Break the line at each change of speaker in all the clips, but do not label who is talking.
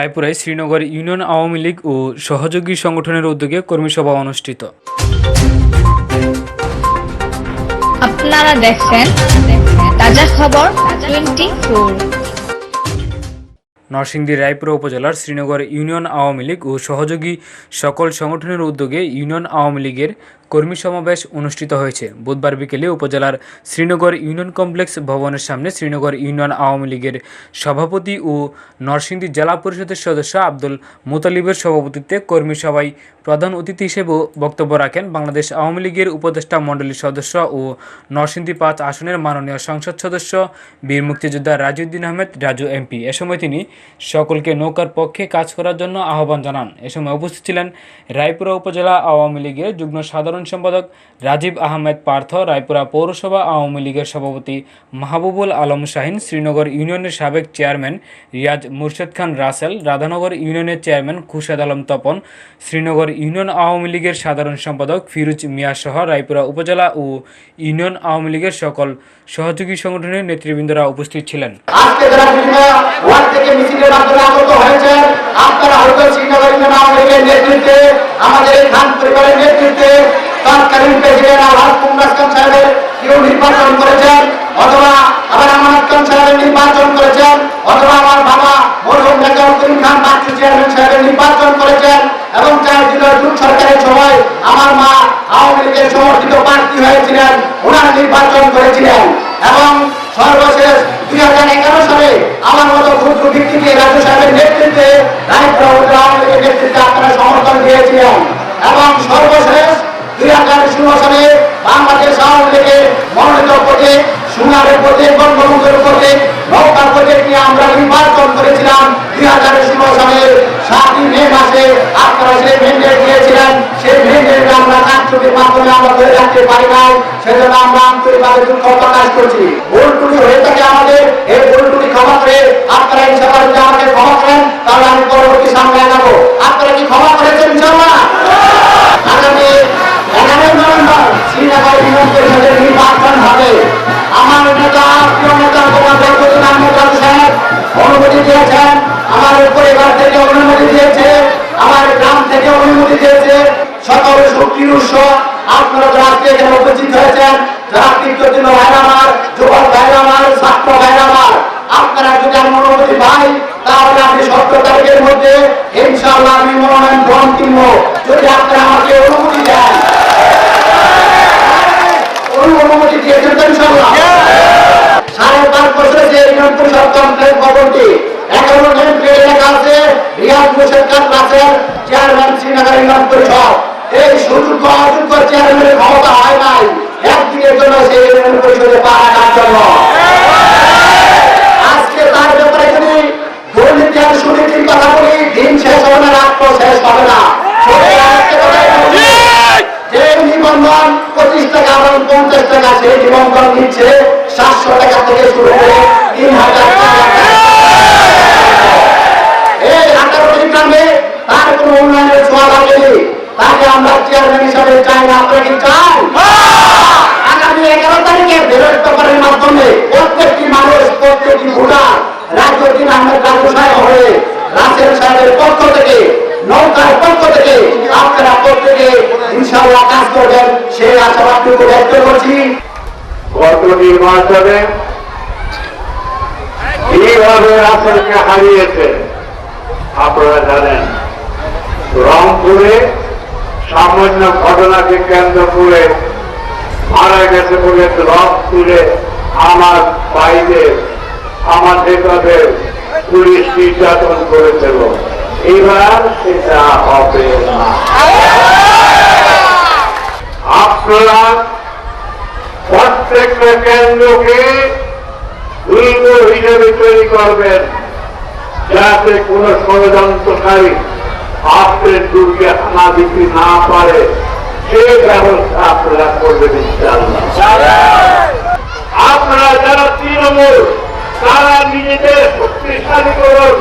রায়পুরায় Srinagar union Awami League ও সহযোগী সংগঠনের উদ্যোগে কর্মী সভা অনুষ্ঠিত।
আপনারা দেখছেন তাজা খবর টোয়েন্টি ফোর।
নরসিংদী রায়পুরা উপজেলার শ্রীনগর ইউনিয়ন আওয়ামী লীগ ও সহযোগী সকল সংগঠনের উদ্যোগে ইউনিয়ন আওয়ামী লীগের কর্মী সমাবেশ অনুষ্ঠিত হয়েছে। বুধবার বিকেলে উপজেলার শ্রীনগর ইউনিয়ন কমপ্লেক্স ভবনের সামনে শ্রীনগর ইউনিয়ন আওয়ামী লীগের সভাপতি ও নরসিংদী জেলা পরিষদের সদস্য আব্দুল মুতালিবের সভাপতিত্বে কর্মী সভায় প্রধান অতিথি হিসেবেও বক্তব্য রাখেন বাংলাদেশ আওয়ামী লীগের উপদেষ্টা মণ্ডলীর সদস্য ও নরসিংদী পাঁচ আসনের মাননীয় সংসদ সদস্য, বীর মুক্তিযোদ্ধা রাজিউদ্দিন আহমেদ রাজু এমপি। এ সময় তিনি সকলকে নৌকার পক্ষে কাজ করার জন্য আহ্বান জানান। এ সময় উপস্থিত ছিলেন রায়পুরা উপজেলা আওয়ামী লীগের যুগ্ম সাধারণ সম্পাদক রাজীব আহমেদ পার্থ, রায়পুরা পৌরসভা আওয়ামী লীগের সভাপতি মাহবুবুল আলম শাহিন, শ্রীনগর ইউনিয়নের সাবেক চেয়ারম্যান রিয়াজ মুর্শেদ খান রাসেল, রাধানগর ইউনিয়নের চেয়ারম্যান খুরশেদ আলম তপন, শ্রীনগর ইউনিয়ন আওয়ামী লীগের সাধারণ সম্পাদক ফিরুজ মিয়া সহ রায়পুরা উপজেলা ও ইউনিয়ন আওয়ামী লীগের সকল সহযোগী সংগঠনের নেতৃবৃন্দরা উপস্থিত ছিলেন।
আপনারা হয়তো শ্রীনগর ইউনিয়ন আওয়ামী লীগের নেতৃত্বে, আমাদের খান পরিবারের নেতৃত্বে তৎকালীন প্রেসিডেন্ট আলহাজ কুমরাজ খান সাহেবের কেউ নির্বাচন করেছেন, অথবা আবার আমানত খান সাহেবের নির্বাচন করেছেন, অথবা আমার বাবা মরহুম নেতা উদ্দিন খান বাচ্চু চেয়ারম্যান সাহেবের নির্বাচন করেছেন, এবং চার দিনের জুট সরকারের সময় আমার মা আওয়ামী লীগের সমর্থিত প্রার্থী হয়েছিলেন ওনারা নির্বাচন করেছিলেন। এবং সর্বশেষ দুই হাজার এগারো সালে আমার মতো ক্ষুদ্র ভিত্তিকে রাজ্য সাহেবের নেতৃত্বে রায়পুরা আপনারা দিয়েছিলেন, সেই আমরা মাধ্যমে আমরা ধরে রাখতে পারি নাই, সেজন্য আমরা আন্তরিকভাবে দুঃখ প্রকাশ করছি। ভুল হয়ে থাকে আমাদের, এই ভুল ক্ষমা করে আপনারা ইনশাল্লাহ যদি আমাকে ক্ষমা করেন, তাহলে আমি পরবর্তী সামনে আনাবো আপনারা কি ক্ষমা করেছেন ইনশাআল্লাহ? আপনারা যারা আজকে এখানে উপস্থিত হয়েছেন, যারা তীর্থদিন ভাইরা আমার, যুবক ভাইরা আমার, ছাত্র ভাইরা আমার, আপনারা যদি আমি অনুমতি পাই তাহলে আমি সত্তর তারিখের মধ্যে ইনশাআল্লাহ আমি মনোনয়ন গ্রহণ কিনবো যদি আপনারা আমাকে অনুমতি দেন। অনু- অনুমতি দিয়েছেন তো ইনশাআল্লাহ। সাড়ে পাঁচ বছরে যে ইউনিয়ন পরিষদ কমপ্লেক্স ভবনটি, এখনও আছে রিয়াজ খান রাসেল চেয়ারম্যান শ্রীনগর ইউনিয়ন পরিষদ। এই সুযোগ অযোগ্য চেয়ারম্যানের ক্ষমতা হয় নাই। একদিনের জন্য সেই পরিষদে পা সাহেবের পক্ষ থেকে, নৌকার পক্ষ থেকে আপনারা প্রত্যেকে ইনশাআল্লাহ কাজ করবেন। সেই আশাবাদটুকু ব্যক্ত করছি।
গত নির্বাচনে কীভাবে রাসেলকে হারিয়েছে, আপনারা জানেন। রংপুরে সামান্য ঘটনাকে কেন্দ্র করে মারা গেছে বলে তুলে আমার বাইরে, আমার নেতাদের পুলিশ নির্যাতন করেছিল। এবার সেটা হবে আপনারা প্রত্যেকটা কেন্দ্রকে দুর্গ হিসেবে তৈরি করবেন, যাতে কোন ষড়যন্ত্রকারী আপনার দুর্গে হানা দিতে না পারে। সে ব্যবস্থা আপনারা করবেন আপনারা যারা তৃণমূল, তারা নিজেদের শক্তিশালী করুন।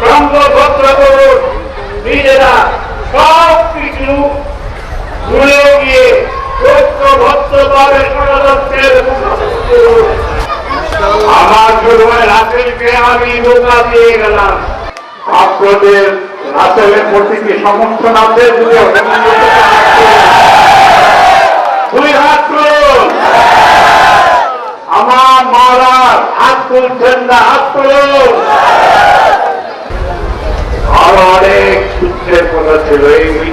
সংঘবদ্ধ করুন নিজেরা সব কিছু ভুলে গিয়ে আমি নৌকা প্রতি কি সমর্থন আছে হাত আমার মারা হাত তুলছেন না, হাত তুলুন।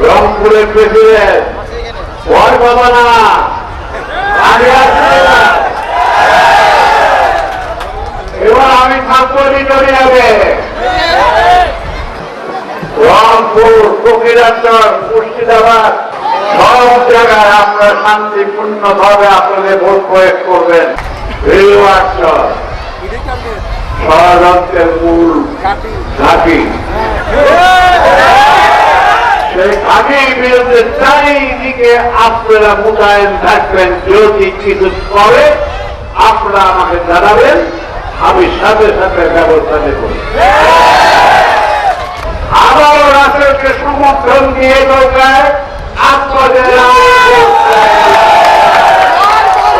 রংপুরের প্রেসিডেন্ট। এবার আমি থাকব নিটরে যাবে রংপুর, ফকিরাচর, মুর্শিদাবাদ, সব জায়গায় আপনারা শান্তিপূর্ণ ভাবে আপনাদের ভোট প্রয়োগ করবেন। ষড়যন্ত্রের মূল ঘাঁটি ঘাঁটির বিরুদ্ধে চারিদিকে আপনারা মোতায়েন থাকবেন যদি কিছু করে আপনারা আমাকে জানাবেন, আমি সাথে সাথে ব্যবস্থা নেব। আবারও রাষ্ট্রকে সমর্থন দিয়ে দরকার আপনাদের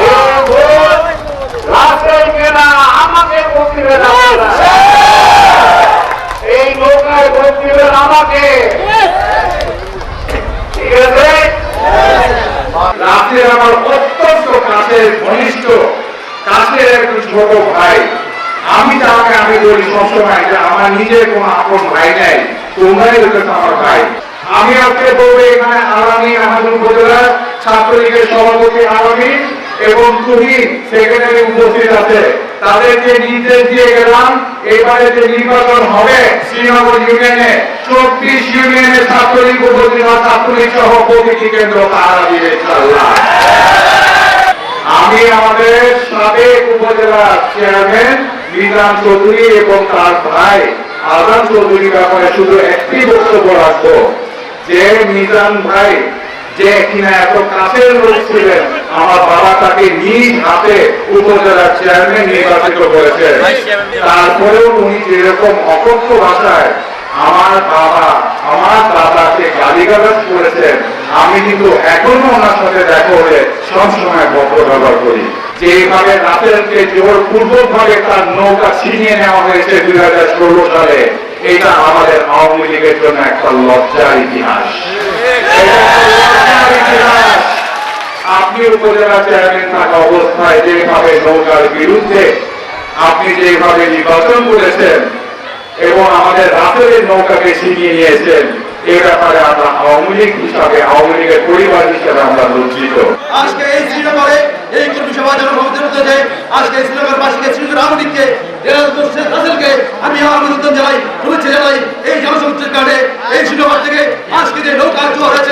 এই ভোট রাসেলকে না আমাকে ভোট দিবেন আপনারা এই নৌকায় ভোট দিবেন আমাকে ঠিক আছে
রাতের আমার অত্যন্ত কাছের ঘনিষ্ঠ, কাছের একজন ছোট ভাই। আমি তাকে আমি বলি সবসময় যে আমার নিজের কোনো আপন ভাই নাই, তোমরাই হচ্ছে আমার ভাই। আমি আজকে বলব এখানে আগামী আমাদের উপজেলার ছাত্রলীগের সভাপতি আগামী এবং তুমি সেক্রেটারি উপস্থিত আছে। তাদেরকে নির্দেশ দিয়ে গেলাম, এবারে যে নির্বাচন হবে, শ্রীনগর ইউনিয়নে চব্বিশ ইউনিয়নের ছাত্রলীগ উপজেলা ছাত্রলীগ সহ প্রতিটি কেন্দ্র তারা দিবে আমি আমাদের সাবেক উপজেলা চেয়ারম্যান মিজান চৌধুরী এবং তার ভাই আজান চৌধুরী ব্যাপারে শুধু একটি বক্তব্য রাখব। যে মিজান ভাই যে কিনা এত কাছের লোক ছিলেন আমার বাবা তাকে নিজ হাতে উপজেলা চেয়ারম্যান নির্বাচিত করেছেন তারপরেও উনি যেরকম অকথ্য ভাষায় আমার বাবা, আমার দাদাকে গালিগালাজ করেছেন আমি কিন্তু এখনও ওনার সাথে দেখা হলে সবসময় ভদ্র ব্যবহার করি যেভাবে রাতেরকে জোর তার নৌকা ছিনিয়ে নেওয়া হয়েছে দুই হাজার ষোলো সালে, এটা আমাদের আওয়ামী লীগের জন্য একটা লজ্জার ইতিহাস। আপনি উপজেলা চেয়ারম্যান থাকা অবস্থায় যেভাবে নৌকার বিরুদ্ধে আপনি যেভাবে নির্বাচন করেছেন এবং আমাদের রাতের নৌকাকে ছিনিয়ে নিয়েছেন, এ ব্যাপারে আমরা আওয়ামী লীগ হিসাবে, আওয়ামী লীগের পরিবার হিসাবে আমরা লজ্জিত।
আজকে এই শ্রীনগরে, এই কর্মী সভা আজকে শ্রীনগর বাসীকে শ্রীনগর রাসেলকে আমি আমার জানাই এই জনসমুদ্রের কারণে এই শ্রীনগর থেকে আজকে যে নৌকা হয়েছে